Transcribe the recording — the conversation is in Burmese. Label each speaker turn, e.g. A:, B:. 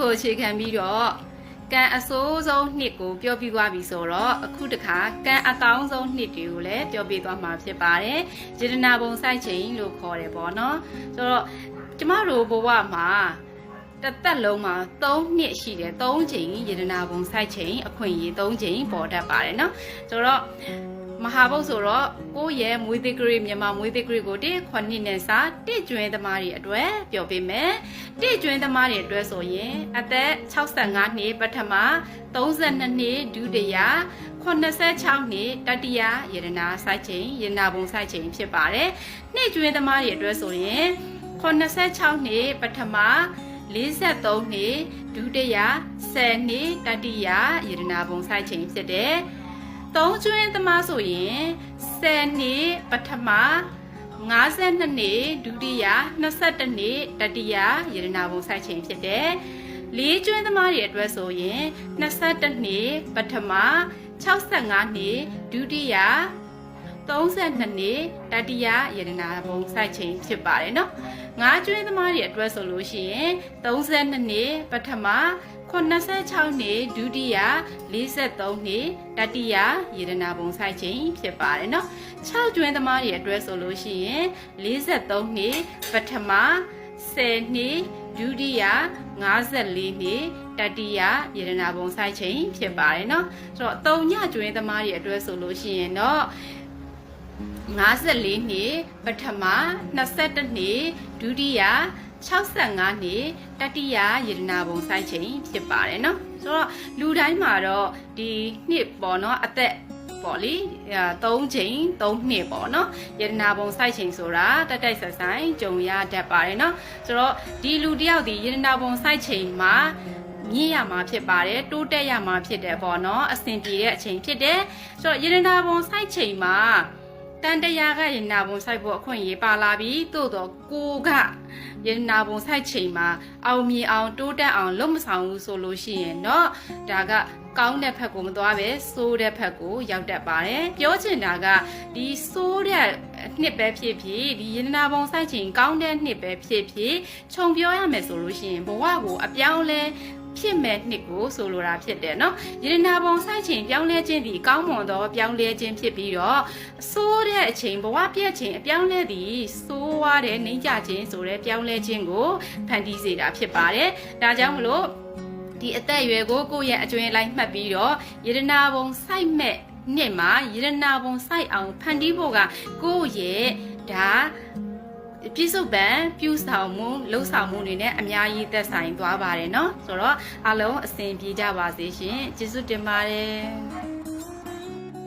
A: ကိုအခြေခံပြီးတော့ကံအဆိုးဆုံးနှစ်ကိုပြောပြသွားပြီဆိုတော့အခုတခါကံအကောင်းဆုံးနှစ်တွေကိုလည်းပြောပြသွားမှာဖြစ်ပါတယ်။ယေဒနာပုံစိုက်ချိန်လို့ခေါ်တယ်ပေါ့နော်။ဆိုတော့ကျမတို့ဘဝမှာတစ်သက်လုံးမှာ3နှစ်ရှိတယ်3ချိန်ယေဒနာပုံစိုက်ချိန်အခွင့်အရေး3ချိန်ပေါ်တတ်ပါတယ်နော်။ဆိုတော့ မဟာဘုတ်ဆိုတော့ကိုယ့်ရဲ့မွေးသစ်ကလေးမြန်မာမွေးသစ်ကလေးကိုတစ်ခွနှစ်နဲ့စာတစ်ကျွင်းသမားတွေအတွက်ပြောပေးမယ်တစ်ကျွင်းသမားတွေအတွက်ဆိုရင်အသက်65နှစ်ပထမ32နှစ်ဒုတိယ86နှစ်တတိယယရနာစိုက်ချိန်ယရနာဘုံစိုက်ချိန်ဖြစ်ပါတယ်နှစ်ကျွင်းသမားတွေအတွက်ဆိုရင်86နှစ်ပထမ43နှစ်ဒုတိယ10နှစ်တတိယယရနာဘုံစိုက်ချိန်ဖြစ်တယ် သုံးကျွင်းသမားဆိုရင်10နှစ်ပထမ52နှစ်ဒုတိယ22နှစ်တတိယယရနာဘုံစိုက်ချိန်ဖြစ်တယ်လေးကျွင်းသမားတွေအတွက်ဆိုရင်22နှစ်ပထမ65နှစ်ဒုတိယ 32နှစ်တတိယယရနာဘုံစိုက်ချိန်ဖြစ်ပါတယ်เนาะငါးကျွင်းသမားတွေအတွက်ဆိုလို့ရှိရင်32နှစ်ပထမ86နှစ်ဒုတိယ43နှစ်တတိယယေဒနာပုံဆိုင်ချိန်ဖြစ်ပါတယ်เนาะ6ကျွင်းသမားတွေအတွက်ဆိုလို့ရှိရင်43နှစ်ပထမ10နှစ်ဒုတိယ54နှစ်တတိယယေဒနာပုံဆိုင်ချိန်ဖြစ်ပါတယ်เนาะဆိုတော့အတုံညကျွင်းသမားတွေအတွက်ဆိုလို့ရှိရင်တော့ 54နှစ်ပထမ22နှစ်ဒုတိယ65နှစ်တတိယယေဒနာပုံစိုက်ချိန်ဖြစ်ပါတယ်เนาะဆိုတော့လူတိုင်းမှာတော့ဒီနှစ်ပေါ့เนาะအသက်ပေါ့လေ3ချိန်3နှစ်ပေါ့เนาะယေဒနာပုံစိုက်ချိန်ဆိုတာတက်တိုက်ဆက်ဆိုင်ကြုံရတတ်ပါတယ်เนาะဆိုတော့ဒီလူတယောက်ဒီယေဒနာပုံစိုက်ချိန်မှာမြင့်ရမှာဖြစ်ပါတယ်တိုးတက်ရမှာဖြစ်တယ်ပေါ့နော်အဆင်ပြေတဲ့အချိန်ဖြစ်တယ်ဆိုတော့ယေဒနာပုံစိုက်ချိန်မှာ တန်တရားကယေဒနာပုံစိုက်ဖို့အခွင့်အရေးပါလာပြီးသို့တော့ကိုကယေဒနာပုံစိုက်ချိန်မှာအောင်မြင်အောင်တိုးတက်အောင်လုပ်မဆောင်ဘူးဆိုလို့ရှိရင်တော့ဒါကကောင်းတဲ့ဘက်ကိုမသွားပဲဆိုးတဲ့ဘက်ကိုရောက်တတ်ပါတယ်ပြောချင်တာကဒီဆိုးတဲ့နှစ်ပဲဖြစ်ဖြစ်ဒီယေဒနာပုံစိုက်ချိန်ကောင်းတဲ့နှစ်ပဲဖြစ်ဖြစ်ခြုံပြောရမယ်ဆိုလို့ရှိရင်ဘဝကိုအပြောင်းလဲ ဖြစ်မဲ့နှစ်ကိုဆိုလိုတာဖြစ်တယ်နော်ယရနာပုံဆိုင်ချိန်ပြောင်းလဲခြင်းဒီကောင်းမွန်သောပြောင်းလဲခြင်းဖြစ်ပြီးတော့ဆိုးတဲ့အချိန်ဘဝပြည့်ချိန်အပြောင်းလဲသည်ဆိုးွားတဲ့နှိမ့်ကြခြင်းဆိုတဲ့ပြောင်းလဲခြင်းကိုဖန်တီးစေတာဖြစ်ပါတယ်ဒါကြောင့်မလို့ဒီအသက်အရွယ်ကိုကိုယ့်ရဲ့အကျွင်းလိုက်မှတ်ပြီးတော့ယရနာပုံစိုက်မဲ့နှစ်မှာယရနာပုံစိုက်အောင်ဖန်တီးဖို့ကကိုယ့်ရဲ့ဒါ ပြည့်စုံပံပြူဆောင်မှုလှုပ်ဆောင်မှုတွေနဲ့အများကြီးသက်ဆိုင်သွားပါတယ်เนาะဆိုတော့အားလုံးအဆင်ပြေကြပါစေရှင်ကျေးဇူးတင်ပါတယ်